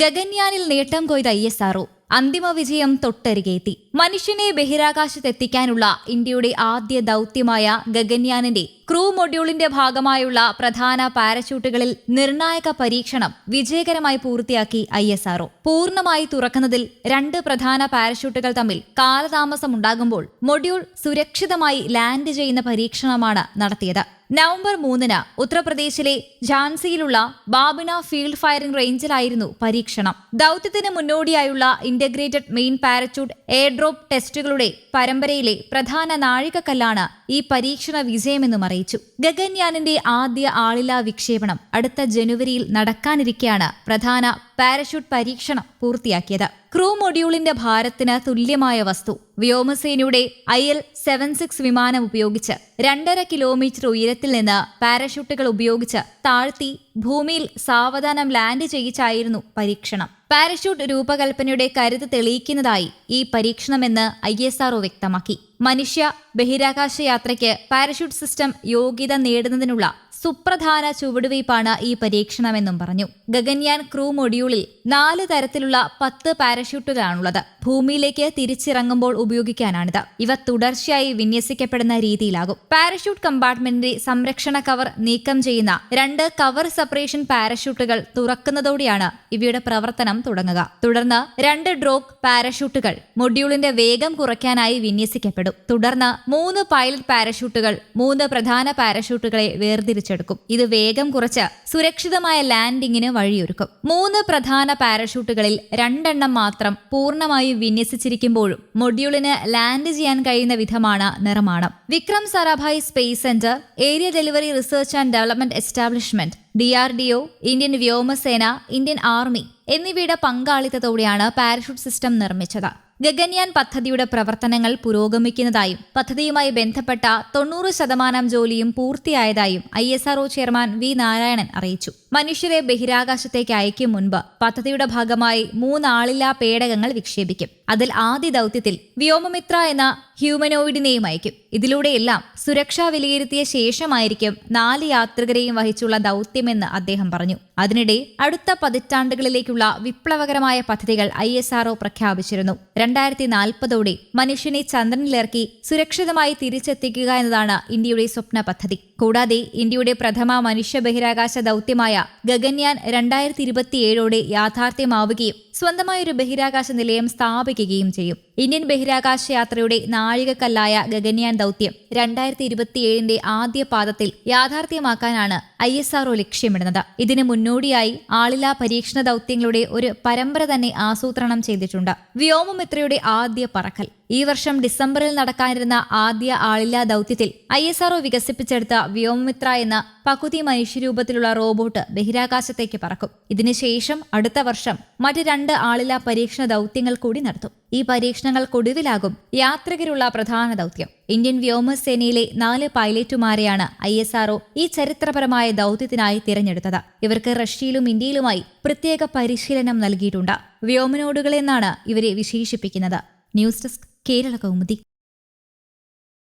ഗഗൻയാനിൽ നേട്ടം കൊയ്ത I S RO അന്തിമ വിജയം തൊട്ടരികെത്തി മനുഷ്യനെ ബഹിരാകാശത്തെത്തിക്കാനുള്ള ഇന്ത്യയുടെ ആദ്യ ദൗത്യമായ ഗഗൻയാനിന്റെ ക്രൂ മൊഡ്യൂളിന്റെ ഭാഗമായുള്ള പ്രധാന പാരച്യൂട്ടുകളിൽ നിർണായക പരീക്ഷണം വിജയകരമായി പൂർത്തിയാക്കി ഐ എസ് ആർഒ പൂർണമായി തുറക്കുന്നതിൽ രണ്ട് പ്രധാന പാരച്യൂട്ടുകൾ തമ്മിൽ കാലതാമസമുണ്ടാകുമ്പോൾ മൊഡ്യൂൾ സുരക്ഷിതമായി ലാൻഡ് ചെയ്യുന്ന പരീക്ഷണമാണ് നടത്തിയത്. നവംബർ മൂന്നിന് ഉത്തർപ്രദേശിലെ ഝാൻസിയിലുള്ള ബാബിന ഫീൽഡ് ഫയറിംഗ് റേഞ്ചിലായിരുന്നു പരീക്ഷണം. ദൌത്യത്തിന് മുന്നോടിയായുള്ള ഇന്റഗ്രേറ്റഡ് മെയിൻ പാരച്യൂട്ട് എയർഡ്രോപ്പ് ടെസ്റ്റുകളുടെ പരമ്പരയിലെ പ്രധാന നാഴികക്കല്ലാണ് ഈ പരീക്ഷണ വിജയമെന്നും അറിയിച്ചു. ഗഗൻയാനിന്റെ ആദ്യ ആളില്ലാ വിക്ഷേപണം അടുത്ത ജനുവരിയിൽ നടക്കാനിരിക്കെയാണ് പ്രധാന പാരച്യൂട്ട് പരീക്ഷണം പൂർത്തിയാക്കിയത്. ക്രൂ മൊഡ്യൂളിന്റെ ഭാരത്തിന് തുല്യമായ വസ്തു. വ്യോമസേനയുടെ ഐ എൽ സെവൻ സിക്സ് വിമാനം ഉപയോഗിച്ച് രണ്ടര കിലോമീറ്റർ ഉയരത്തിൽ നിന്ന് പാരഷൂട്ടുകൾ ഉപയോഗിച്ച് താഴ്ത്തി ഭൂമിയിൽ സാവധാനം ലാൻഡ് ചെയ്യിച്ചായിരുന്നു പരീക്ഷണം. പാരഷൂട്ട് രൂപകൽപ്പനയുടെ കരുത്ത് തെളിയിക്കുന്നതായി ഈ പരീക്ഷണമെന്ന് ഐ എസ് ആർഒ വ്യക്തമാക്കി. മനുഷ്യ ബഹിരാകാശ യാത്രയ്ക്ക് പാരഷൂട്ട് സിസ്റ്റം യോഗ്യത നേടുന്നതിനുള്ള സുപ്രധാന ചുവടുവയ്പ്പാണ് ഈ പരീക്ഷണമെന്നും പറഞ്ഞു. ഗഗൻയാൻ ക്രൂ മൊഡ്യൂളിൽ നാല് തരത്തിലുള്ള പത്ത് പാരഷൂട്ടുകളാണുള്ളത്. ഭൂമിയിലേക്ക് തിരിച്ചിറങ്ങുമ്പോൾ ഉപയോഗിക്കാനാണിത്. ഇവ തുടർച്ചയായി വിന്യസിക്കപ്പെടുന്ന രീതിയിലാകും. പാരഷൂട്ട് കമ്പാർട്ട്മെന്റിന്റെ സംരക്ഷണ കവർ നീക്കം ചെയ്യുന്ന രണ്ട് കവർ സെപ്പറേഷൻ പാരഷൂട്ടുകൾ തുറക്കുന്നതോടെയാണ് ഇവയുടെ പ്രവർത്തനം തുടങ്ങുക. തുടർന്ന് രണ്ട് ഡ്രോപ്പ് പാരഷൂട്ടുകൾ മൊഡ്യൂളിന്റെ വേഗം കുറയ്ക്കാനായി വിന്യസിക്കപ്പെടും. തുടർന്ന് മൂന്ന് പൈലറ്റ് പാരഷൂട്ടുകൾ മൂന്ന് പ്രധാന പാരഷൂട്ടുകളെ വേർതിരിച്ചെടുക്കും. ഇത് വേഗം കുറച്ച് സുരക്ഷിതമായ ലാൻഡിങ്ങിന് വഴിയൊരുക്കും. മൂന്ന് പ്രധാന പാരഷൂട്ടുകളിൽ രണ്ടെണ്ണം മാത്രം പൂർണമായും വിന്യസിച്ചിരിക്കുമ്പോഴും മൊഡ്യൂളിന് ലാൻഡ് ചെയ്യാൻ കഴിയുന്ന വിധമാണ് നിർമ്മാണം Vikram Sarabhai space centre aerial delivery research and development establishment D R D O Indian വ്യോമസേന ഇന്ത്യൻ ആർമി എന്നിവയുടെ പങ്കാളിത്തത്തോടെയാണ് പാരഷൂട്ട് സിസ്റ്റം നിർമ്മിച്ചത്. ഗഗൻയാൻ പദ്ധതിയുടെ പ്രവർത്തനങ്ങൾ പുരോഗമിക്കുന്നതായും പദ്ധതിയുമായി ബന്ധപ്പെട്ട തൊണ്ണൂറ് ശതമാനം ജോലിയും പൂർത്തിയായതായും I S R O chairman V Narayanan അറിയിച്ചു. മനുഷ്യരെ ബഹിരാകാശത്തേക്ക് അയക്കും മുൻപ് പദ്ധതിയുടെ ഭാഗമായി മൂന്നാളില്ലാ പേടകങ്ങൾ വിക്ഷേപിക്കും. അതിൽ ആദ്യ ദൗത്യത്തിൽ വ്യോമമിത്ര എന്ന ഹ്യൂമനോയിഡിനെയും അയക്കും. ഇതിലൂടെയെല്ലാം സുരക്ഷ വിലയിരുത്തിയ ശേഷമായിരിക്കും നാല് യാത്രികരെയും വഹിച്ചുള്ള ദൗത്യമെന്ന് അദ്ദേഹം പറഞ്ഞു. അതിനിടെ അടുത്ത പതിറ്റാണ്ടുകളിലേക്കുള്ള വിപ്ലവകരമായ പദ്ധതികൾ ഐ എസ് ആർഒ പ്രഖ്യാപിച്ചിരുന്നു. രണ്ടായിരത്തി നാൽപ്പതോടെ മനുഷ്യനെ ചന്ദ്രനിലിറക്കി സുരക്ഷിതമായി തിരിച്ചെത്തിക്കുക എന്നതാണ് ഇന്ത്യയുടെ സ്വപ്ന പദ്ധതി. കൂടാതെ ഇന്ത്യയുടെ പ്രഥമ മനുഷ്യ ബഹിരാകാശ ദൗത്യമായ ഗഗൻയാൻ രണ്ടായിരത്തി ഇരുപത്തിയേഴോടെ യാഥാർത്ഥ്യമാവുകയും സ്വന്തമായൊരു ബഹിരാകാശ നിലയം സ്ഥാപിക്കുകയും ചെയ്യും. ഇന്ത്യൻ ബഹിരാകാശ യാത്രയുടെ നാഴികക്കല്ലായ ഗഗൻയാൻ ദൗത്യം രണ്ടായിരത്തി ഇരുപത്തിയേഴിന്റെ ആദ്യ പാദത്തിൽ യാഥാർത്ഥ്യമാക്കാനാണ് ഐ എസ് ആർഒ ലക്ഷ്യമിടുന്നത്. ഇതിനു മുന്നോടിയായി ആളില്ലാ പരീക്ഷണ ദൗത്യങ്ങളുടെ ഒരു പരമ്പര തന്നെ ആസൂത്രണം ചെയ്തിട്ടുണ്ട്. വ്യോമമിത്രയുടെ ആദ്യ പറക്കൽ. ഈ വർഷം ഡിസംബറിൽ നടക്കാനിരുന്ന ആദ്യ ആളില്ലാ ദൗത്യത്തിൽ ഐ എസ് ആർഒ വികസിപ്പിച്ചെടുത്ത വ്യോമമിത്ര എന്ന പകുതി മനുഷ്യരൂപത്തിലുള്ള റോബോട്ട് ബഹിരാകാശത്തേക്ക് പറക്കും. ഇതിനുശേഷം അടുത്ത വർഷം മറ്റ് രണ്ട് ആളില്ലാ പരീക്ഷണ ദൗത്യങ്ങൾ കൂടി നടത്തും. ഈ പരീക്ഷണങ്ങൾ പരീക്ഷണങ്ങൾക്കൊടുവിലാകും യാത്രികരുള്ള പ്രധാന ദൗത്യം. ഇന്ത്യൻ വ്യോമസേനയിലെ നാല് പൈലറ്റുമാരെയാണ് ഐ എസ് ആർഒ ഈ ചരിത്രപരമായ ദൗത്യത്തിനായി തിരഞ്ഞെടുത്തത്. ഇവർക്ക് റഷ്യയിലും ഇന്ത്യയിലുമായി പ്രത്യേക പരിശീലനം നൽകിയിട്ടുണ്ട്. വ്യോമനോടുകൾ എന്നാണ് ഇവരെ വിശേഷിപ്പിക്കുന്നത്. News desk Kerala Kaumudi.